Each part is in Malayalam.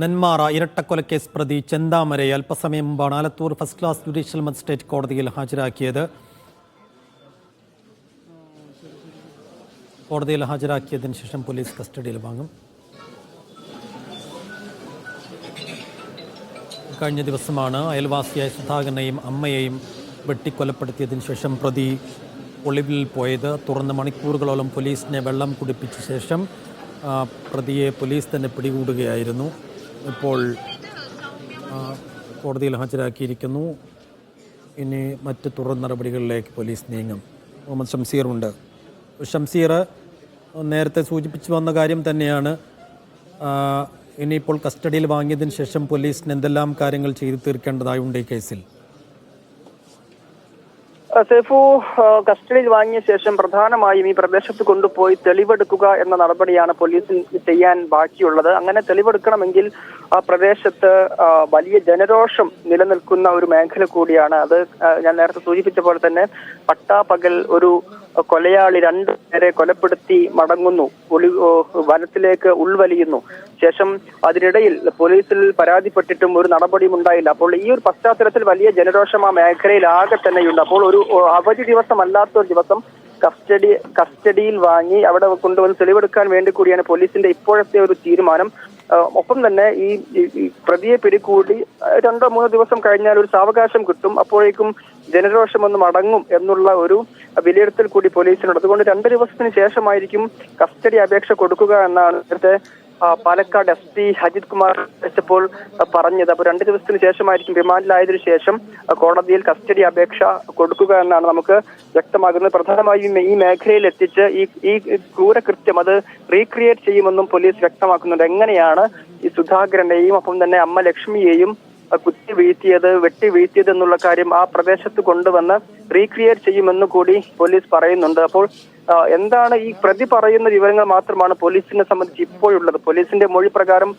നെന്മാറ ഇരട്ടക്കൊലക്കേസ് പ്രതി ചെന്താമരയെ അല്പസമയം മുമ്പാണ് Alathur first class judicial magistrate കോടതിയിൽ ഹാജരാക്കിയത്. കോടതിയിൽ ഹാജരാക്കിയതിന് ശേഷം പോലീസ് കസ്റ്റഡിയിൽ വാങ്ങും. കഴിഞ്ഞ ദിവസമാണ് അയൽവാസിയായ സുധാകരനെയും അമ്മയെയും വെട്ടിക്കൊലപ്പെടുത്തിയതിനു ശേഷം പ്രതി ഒളിവിൽ പോയത്. തുറന്ന് മണിക്കൂറുകളോളം പോലീസിനെ വെള്ളം കുടിപ്പിച്ച ശേഷം പ്രതിയെ പോലീസ് തന്നെ പിടികൂടുകയായിരുന്നു. ഇപ്പോൾ കോടതിയിൽ ഹാജരാക്കിയിരിക്കുന്നു. ഇനി മറ്റ് തുടർ നടപടികളിലേക്ക് പോലീസ് നീങ്ങും. മുഹമ്മദ് ഷംസീറുണ്ട്. ഷംസീർ നേരത്തെ സൂചിപ്പിച്ചു വന്ന കാര്യം തന്നെയാണ്. ഇനിയിപ്പോൾ കസ്റ്റഡിയിൽ വാങ്ങിയതിന് ശേഷം പോലീസിന് എന്തെല്ലാം കാര്യങ്ങൾ ചെയ്തു തീർക്കേണ്ടതായുണ്ട് ഈ കേസിൽ? സൈഫു കസ്റ്റഡിയിൽ വാങ്ങിയ ശേഷം പ്രധാനമായും ഈ പ്രദേശത്ത് കൊണ്ടുപോയി തെളിവെടുക്കുക എന്ന നടപടിയാണ് പോലീസിൽ ചെയ്യാൻ ബാക്കിയുള്ളത്. അങ്ങനെ തെളിവെടുക്കണമെങ്കിൽ ആ പ്രദേശത്ത് വലിയ ജനരോഷം നിലനിൽക്കുന്ന ഒരു മേഖല കൂടിയാണ്. അത് ഞാൻ നേരത്തെ സൂചിപ്പിച്ച പോലെ തന്നെ പട്ടാപ്പകൽ ഒരു കൊലയാളി രണ്ടു പേരെ കൊലപ്പെടുത്തി മടങ്ങുന്നു. ഒളി വനത്തിലേക്ക് ഉൾവലിയുന്നു. ശേഷം അതിനിടയിൽ പോലീസിൽ പരാതിപ്പെട്ടിട്ടും ഒരു നടപടിയും ഉണ്ടായില്ല. അപ്പോൾ ഈ ഒരു പശ്ചാത്തലത്തിൽ വലിയ ജനരോഷം ആ മേഖലയിൽ ആകെ തന്നെയുണ്ട്. അപ്പോൾ ഒരു അവധി അവധി ദിവസമല്ലാത്ത ഒരു ദിവസം കസ്റ്റഡി കസ്റ്റഡിയിൽ വാങ്ങി അവിടെ കൊണ്ടുവന്ന് തെളിവെടുക്കാൻ വേണ്ടി കൂടിയാണ് പോലീസിന്റെ ഇപ്പോഴത്തെ ഒരു തീരുമാനം. ഒപ്പം തന്നെ ഈ പ്രതിയെ പിടികൂടി രണ്ടോ മൂന്നോ ദിവസം കഴിഞ്ഞാൽ ഒരു സാവകാശം കിട്ടും. അപ്പോഴേക്കും ജനരോഷം ഒന്ന് മടങ്ങും എന്നുള്ള ഒരു വിലയിരുത്തൽ കൂടി പോലീസിനുണ്ട്. അതുകൊണ്ട് രണ്ട് ദിവസത്തിന് ശേഷമായിരിക്കും കസ്റ്റഡി അപേക്ഷ കൊടുക്കുക എന്നാണ് നേരത്തെ പാലക്കാട് എസ് പി അജിത് കുമാർ വെച്ചപ്പോൾ പറഞ്ഞത്. അപ്പോൾ രണ്ട് ദിവസത്തിന് ശേഷമായിരിക്കും റിമാൻഡിലായതിനു ശേഷം കോടതിയിൽ കസ്റ്റഡി അപേക്ഷ കൊടുക്കുക എന്നാണ് നമുക്ക് വ്യക്തമാകുന്നത്. പ്രധാനമായും ഈ മേഖലയിൽ എത്തിച്ച് ഈ ഈ ക്രൂരകൃത്യം അത് റീക്രിയേറ്റ് ചെയ്യുമെന്നും പോലീസ് വ്യക്തമാക്കുന്നുണ്ട്. എങ്ങനെയാണ് ഈ സുധാകരനെയും ഒപ്പം തന്നെ അമ്മ ലക്ഷ്മിയെയും കുത്തി വീഴ്ത്തിയത് വെട്ടി വീഴ്ത്തിയത് എന്നുള്ള കാര്യം ആ പ്രദേശത്ത് കൊണ്ടുവന്ന് റീക്രിയേറ്റ് ചെയ്യുമെന്ന് കൂടി പോലീസ് പറയുന്നുണ്ട്. അപ്പോൾ എന്താണ് ഈ പ്രതി പറയുന്ന വിവരങ്ങൾ മാത്രമാണ് പോലീസിനെ സംബന്ധിച്ച് ഇപ്പോഴുള്ളത്? പോലീസിന്റെ മൊഴി പ്രകാരം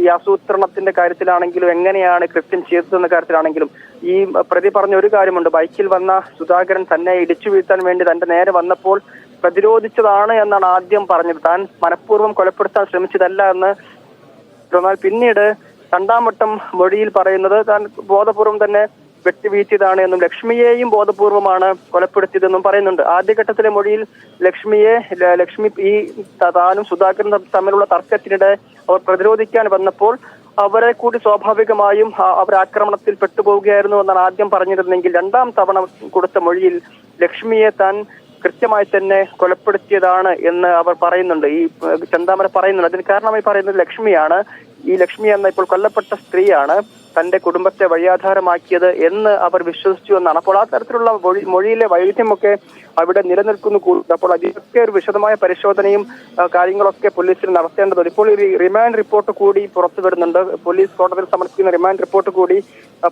ഈ ആസൂത്രണത്തിന്റെ കാര്യത്തിലാണെങ്കിലും എങ്ങനെയാണ് കൃത്യം ചെയ്തതെന്ന കാര്യത്തിലാണെങ്കിലും ഈ പ്രതി പറഞ്ഞ ഒരു കാര്യമുണ്ട്. ബൈക്കിൽ വന്ന സുധാകരൻ തന്നെ ഇടിച്ചു വീഴ്ത്താൻ വേണ്ടി തന്റെ നേരെ വന്നപ്പോൾ പ്രതിരോധിച്ചതാണ് എന്നാണ് ആദ്യം പറഞ്ഞത്. താൻ മനഃപൂർവം കൊലപ്പെടുത്താൻ ശ്രമിച്ചതല്ല എന്ന് എന്നാൽ പിന്നീട് രണ്ടാം വട്ടം മൊഴിയിൽ പറയുന്നത് താൻ ബോധപൂർവം തന്നെ വെട്ടിവീഴ്ത്തിയതാണ് എന്നും ലക്ഷ്മിയെയും ബോധപൂർവമാണ് കൊലപ്പെടുത്തിയതെന്നും പറയുന്നുണ്ട്. ആദ്യഘട്ടത്തിലെ മൊഴിയിൽ ലക്ഷ്മിയെ ലക്ഷ്മി ഈ താനും സുധാകരനും തമ്മിലുള്ള തർക്കത്തിനിടെ അവർ പ്രതിരോധിക്കാൻ വന്നപ്പോൾ അവരെ കൂടി സ്വാഭാവികമായും അവർ ആക്രമണത്തിൽ പെട്ടുപോവുകയായിരുന്നു എന്നാണ് ആദ്യം പറഞ്ഞിരുന്നെങ്കിൽ രണ്ടാം തവണ കൊടുത്ത മൊഴിയിൽ ലക്ഷ്മിയെ താൻ കൃത്യമായി തന്നെ കൊലപ്പെടുത്തിയതാണ് എന്ന് അവർ പറയുന്നുണ്ട്. ഈ ചന്താമര പറയുന്നുണ്ട്. അതിന് കാരണമായി പറയുന്നത് ലക്ഷ്മിയാണ്. ഈ ലക്ഷ്മി എന്ന ഇപ്പോൾ കൊല്ലപ്പെട്ട സ്ത്രീയാണ്. തന്റെ കുടുംബത്തെ വഴിയാധാരമാക്കിയത് എന്ന് അവർ വിശ്വസിച്ചു എന്നാണ്. അപ്പോൾ ആ തരത്തിലുള്ള മൊഴി മൊഴിയിലെ വൈവിധ്യമൊക്കെ അവിടെ നിലനിൽക്കുന്നു. അപ്പോൾ അതിനൊക്കെ ഒരു വിശദമായ പരിശോധനയും കാര്യങ്ങളൊക്കെ പോലീസിന് നടത്തേണ്ടതുണ്ട്. ഇപ്പോൾ ഈ റിമാൻഡ് റിപ്പോർട്ട് കൂടി പുറത്തു വരുന്നുണ്ട്. പോലീസ് കോടതിയിൽ സമർപ്പിക്കുന്ന റിമാൻഡ് റിപ്പോർട്ട് കൂടി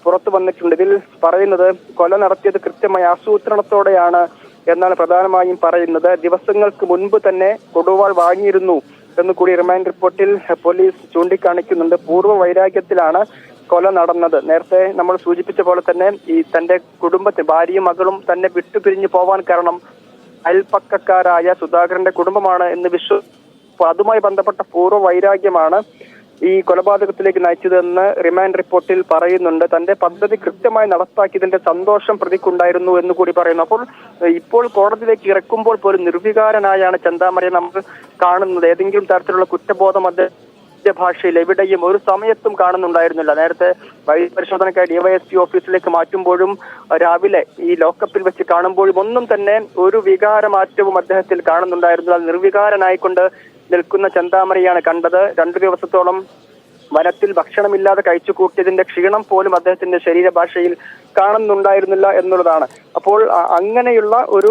പുറത്തു വന്നിട്ടുണ്ട്. ഇതിൽ പറയുന്നത് കൊല നടത്തിയത് കൃത്യമായ ആസൂത്രണത്തോടെയാണ് എന്നാണ് പ്രധാനമായും പറയുന്നത്. ദിവസങ്ങൾക്ക് മുൻപ് തന്നെ കൊടുവാൾ വാങ്ങിയിരുന്നു എന്ന് കൂടി റിമാൻഡ് റിപ്പോർട്ടിൽ പോലീസ് ചൂണ്ടിക്കാണിക്കുന്നുണ്ട്. പൂർവ വൈരാഗ്യത്തിലാണ് കൊല നടന്നത്. നേരത്തെ നമ്മൾ സൂചിപ്പിച്ച പോലെ തന്നെ ഈ തന്റെ കുടുംബത്തെ ഭാര്യയും മകളും തന്നെ വിട്ടുപിരിഞ്ഞു പോവാൻ കാരണം അയൽപ്പക്കക്കാരായ സുധാകരന്റെ കുടുംബമാണ് എന്ന് വിശ്വ അതുമായി ബന്ധപ്പെട്ട പൂർവ വൈരാഗ്യമാണ് ഈ കൊലപാതകത്തിലേക്ക് നയിച്ചതെന്ന് റിമാൻഡ് റിപ്പോർട്ടിൽ പറയുന്നുണ്ട്. തന്റെ പദ്ധതി കൃത്യമായി നടപ്പാക്കിയതിന്റെ സന്തോഷം പ്രതിക്കുണ്ടായിരുന്നു എന്ന് കൂടി പറയുന്നു. അപ്പോൾ ഇപ്പോൾ കോടതിയിലേക്ക് ഇറക്കുമ്പോൾ പോലും നിർവികാരനായാണ് ചന്താമരയെ നമുക്ക് കാണുന്നത്. ഏതെങ്കിലും തരത്തിലുള്ള കുറ്റബോധം അദ്ദേഹം ഭാഷയിൽ എവിടെയും ഒരു സമയത്തും കാണുന്നുണ്ടായിരുന്നില്ല. നേരത്തെ വൈദ്യപരിശോധനയ്ക്കായി ഡിവൈഎസ്പി ഓഫീസിലേക്ക് മാറ്റുമ്പോഴും രാവിലെ ഈ ലോക്കപ്പിൽ വെച്ച് കാണുമ്പോഴും ഒന്നും തന്നെ ഒരു വികാരമാറ്റവും അദ്ദേഹത്തിൽ കാണുന്നുണ്ടായിരുന്നില്ല. നിർവികാരനായിക്കൊണ്ട് നിൽക്കുന്ന ചന്താമരയാണ് കണ്ടത്. രണ്ടു ദിവസത്തോളം വനത്തിൽ ഭക്ഷണമില്ലാതെ കഴിച്ചു കൂട്ടിയതിന്റെ ക്ഷീണം പോലും അദ്ദേഹത്തിന്റെ ശരീരഭാഷയിൽ കാണുന്നുണ്ടായിരുന്നില്ല എന്നുള്ളതാണ്. അപ്പോൾ അങ്ങനെയുള്ള ഒരു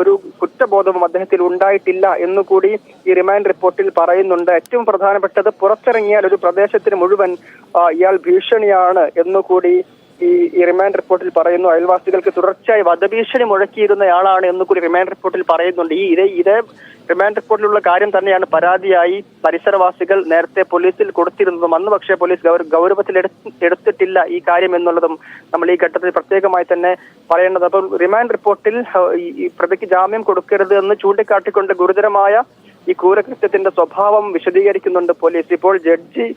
ഒരു കുറ്റബോധവും അദ്ദേഹത്തിൽ ഉണ്ടായിട്ടില്ല എന്നുകൂടി ഈ റിമാൻഡ് റിപ്പോർട്ടിൽ പറയുന്നുണ്ട്. ഏറ്റവും പ്രധാനപ്പെട്ടത് പുറത്തിറങ്ങിയാൽ ഒരു പ്രദേശത്തിന് മുഴുവൻ ഇയാൾ ഭീഷണിയാണ് എന്നുകൂടി ഈ ഈ റിമാൻഡ് റിപ്പോർട്ടിൽ പറയുന്നു അയൽവാസികൾക്ക് തുടർച്ചയായി വധഭീഷണി മുഴക്കിയിരുന്നയാളാണ് എന്ന് കൂടി റിമാൻഡ് റിപ്പോർട്ടിൽ പറയുന്നുണ്ട്. ഈ ഇതേ ഇതേ റിമാൻഡ് റിപ്പോർട്ടിലുള്ള കാര്യം തന്നെയാണ് പരാതിയായി പരിസരവാസികൾ നേരത്തെ പോലീസിൽ കൊടുത്തിരുന്നതും അന്ന് പക്ഷേ പോലീസ് ഗൗര ഗൗരവത്തിൽ എടുത്തിട്ടില്ല ഈ കാര്യം എന്നുള്ളതും നമ്മൾ ഈ ഘട്ടത്തിൽ പ്രത്യേകമായി തന്നെ പറയേണ്ടത്. അപ്പോൾ റിമാൻഡ് റിപ്പോർട്ടിൽ ഈ- പ്രതിക്ക് ജാമ്യം കൊടുക്കരുത് എന്ന് ചൂണ്ടിക്കാട്ടിക്കൊണ്ട് ഗുരുതരമായ ഈ ക്രൂരകൃത്യത്തിന്റെ സ്വഭാവം വിശദീകരിക്കുന്നുണ്ട് പോലീസ്. ഇപ്പോൾ ജഡ്ജി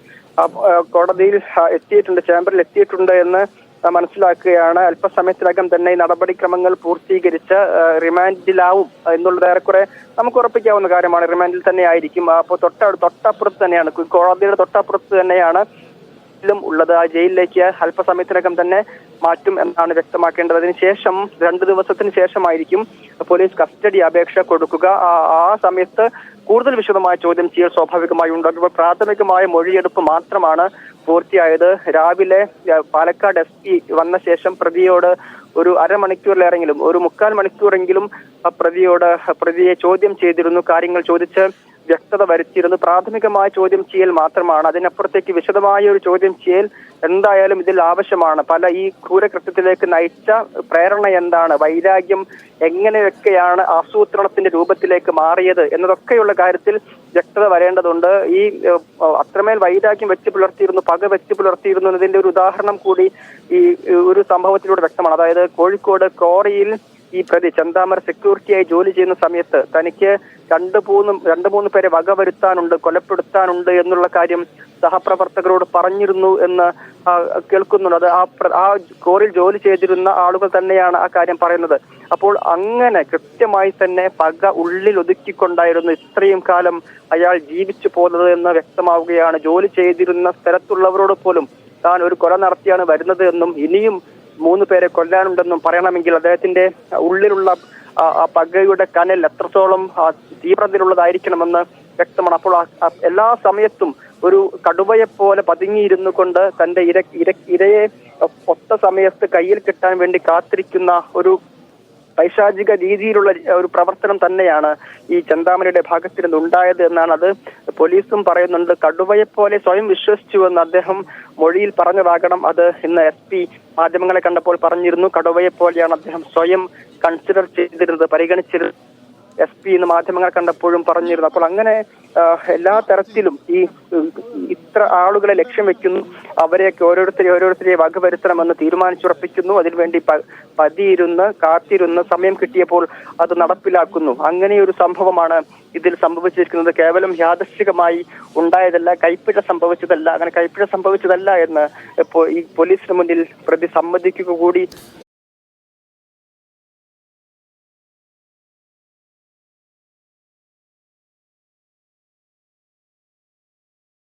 കോടതിയിൽ എത്തിയിട്ടുണ്ട് ചേംബറിൽ എത്തിയിട്ടുണ്ട് എന്ന് മനസ്സിലാക്കുകയാണ്. അല്പസമയത്തിനകം തന്നെ നടപടിക്രമങ്ങൾ പൂർത്തീകരിച്ച് റിമാൻഡിലാവും എന്നുള്ളത് ഏറെക്കുറെ നമുക്ക് ഉറപ്പിക്കാവുന്ന കാര്യമാണ്. റിമാൻഡിൽ തന്നെ ആയിരിക്കും. അപ്പോൾ തൊട്ട തൊട്ടപ്പുറത്ത് തന്നെയാണ്. കോടതിയുടെ തൊട്ടപ്പുറത്ത് തന്നെയാണ് ജയിലിലും ഉള്ളത്. ആ ജയിലിലേക്ക് അല്പസമയത്തിനകം തന്നെ മാറ്റും എന്നാണ് വ്യക്തമാക്കേണ്ടത്. അതിനുശേഷം രണ്ടു ദിവസത്തിന് ശേഷമായിരിക്കും പോലീസ് കസ്റ്റഡി അപേക്ഷ കൊടുക്കുക. ആ- സമയത്ത് കൂടുതൽ വിശദമായ ചോദ്യം ചെയ്യൽ സ്വാഭാവികമായി ഉണ്ടാകും പ്രാഥമികമായ മൊഴിയെടുപ്പ് മാത്രമാണ് പൂർത്തിയായത്. രാവിലെ പാലക്കാട് എസ് പി വന്ന ശേഷം പ്രതിയോട് ഒരു അരമണിക്കൂറിലേറെങ്കിലും ഒരു മുക്കാൽ മണിക്കൂറെങ്കിലും പ്രതിയോട് പ്രതിയെ ചോദ്യം ചെയ്തിരുന്നു കാര്യങ്ങൾ ചോദിച്ച് വ്യക്തത വരുത്തിയിരുന്നു. പ്രാഥമികമായ ചോദ്യം ചെയ്യൽ മാത്രമാണ്. അതിനപ്പുറത്തേക്ക് വിശദമായ ഒരു ചോദ്യം ചെയ്യൽ എന്തായാലും ഇതിൽ ആവശ്യമാണ്. പല ഈ ക്രൂരകൃത്യത്തിലേക്ക് നയിച്ച പ്രേരണ എന്താണ്? വൈരാഗ്യം എങ്ങനെയൊക്കെയാണ് ആസൂത്രണത്തിന്റെ രൂപത്തിലേക്ക് മാറിയത് എന്നതൊക്കെയുള്ള കാര്യത്തിൽ വ്യക്തത വരേണ്ടതുണ്ട്. ഈ അത്രമേൽ വൈരാഗ്യം വെച്ച് പുലർത്തിയിരുന്നു പക വെച്ച് പുലർത്തിയിരുന്നു എന്നതിന്റെ ഒരു ഉദാഹരണം കൂടി ഈ ഒരു സംഭവത്തിലൂടെ വ്യക്തമാണ്. അതായത് കോഴിക്കോട് കോറിയിൽ ഈ പ്രതി ചന്താമര സെക്യൂരിറ്റിയായി ജോലി ചെയ്യുന്ന സമയത്ത് തനിക്ക് രണ്ട് മൂന്ന് രണ്ട് മൂന്ന് പേരെ വകവരുത്താനുണ്ട് കൊലപ്പെടുത്താനുണ്ട് എന്നുള്ള കാര്യം സഹപ്രവർത്തകരോട് പറഞ്ഞിരുന്നു എന്ന് കേൾക്കുന്നുണ്ട്. അത് ആ ആ കോറിൽ ജോലി ചെയ്തിരുന്ന ആളുകൾ തന്നെയാണ് ആ കാര്യം പറയുന്നത്. അപ്പോൾ അങ്ങനെ കൃത്യമായി തന്നെ പക ഉള്ളിൽ ഒതുക്കിക്കൊണ്ടായിരുന്നു ഇത്രയും കാലം അയാൾ ജീവിച്ചു പോകുന്നത് എന്ന് വ്യക്തമാവുകയാണ്. ജോലി ചെയ്തിരുന്ന സ്ഥലത്തുള്ളവരോട് പോലും താൻ ഒരു കൊല നടത്തിയാണ് വരുന്നത് എന്നും ഇനിയും മൂന്ന് പേരെ കൊല്ലാനുണ്ടെന്നും പറയണമെങ്കിൽ അദ്ദേഹത്തിന്റെ ഉള്ളിലുള്ള ആ പകയുടെ കനൽ എത്രത്തോളം തീവ്രതയിലുള്ളതായിരിക്കണമെന്ന് വ്യക്തമാണ്. അപ്പോൾ എല്ലാ സമയത്തും ഒരു കടുവയെ പോലെ പതുങ്ങിയിരുന്നു കൊണ്ട് തന്റെ ഇര ഇര ഇരയെ ഒത്ത സമയത്ത് കയ്യിൽ കിട്ടാൻ വേണ്ടി കാത്തിരിക്കുന്ന ഒരു പൈശാചിക രീതിയിലുള്ള ഒരു പ്രവർത്തനം തന്നെയാണ് ഈ ചെന്താമരയുടെ ഭാഗത്ത് നിന്ന് ഉണ്ടായത് എന്നാണ് അത് പോലീസും പറയുന്നുണ്ട്. കടുവയെ പോലെ സ്വയം വിശ്വസിച്ചു എന്ന് അദ്ദേഹം മൊഴിയിൽ പറഞ്ഞതാകണം. അത് ഇന്ന് എസ് പി മാധ്യമങ്ങളെ കണ്ടപ്പോൾ പറഞ്ഞിരുന്നു. കടുവയെ പോലെയാണ് അദ്ദേഹം സ്വയം കൺസിഡർ ചെയ്തിരുന്നത് പരിഗണിച്ചിരുന്നത്. എസ് പി എന്ന് മാധ്യമങ്ങൾ കണ്ടപ്പോഴും പറഞ്ഞിരുന്നു. അപ്പോൾ അങ്ങനെ എല്ലാ തരത്തിലും ഈ ഇത്ര ആളുകളെ ലക്ഷ്യം വെക്കുന്നു. അവരെയൊക്കെ ഓരോരുത്തരെ ഓരോരുത്തരെ വകവരുത്തണമെന്ന് തീരുമാനിച്ചുറപ്പിക്കുന്നു. അതിനുവേണ്ടി വേണ്ടി പതിയിരുന്ന് കാത്തിരുന്ന് സമയം കിട്ടിയപ്പോൾ അത് നടപ്പിലാക്കുന്നു. അങ്ങനെയൊരു സംഭവമാണ് ഇതിൽ സംഭവിച്ചിരിക്കുന്നത്. കേവലം യാദർശികമായി ഉണ്ടായതല്ല കൈപ്പിഴ സംഭവിച്ചതല്ല. അങ്ങനെ കൈപ്പിഴ സംഭവിച്ചതല്ല എന്ന് ഈ പോലീസിന് മുന്നിൽ പ്രതി സമ്മതിക്കുക കൂടി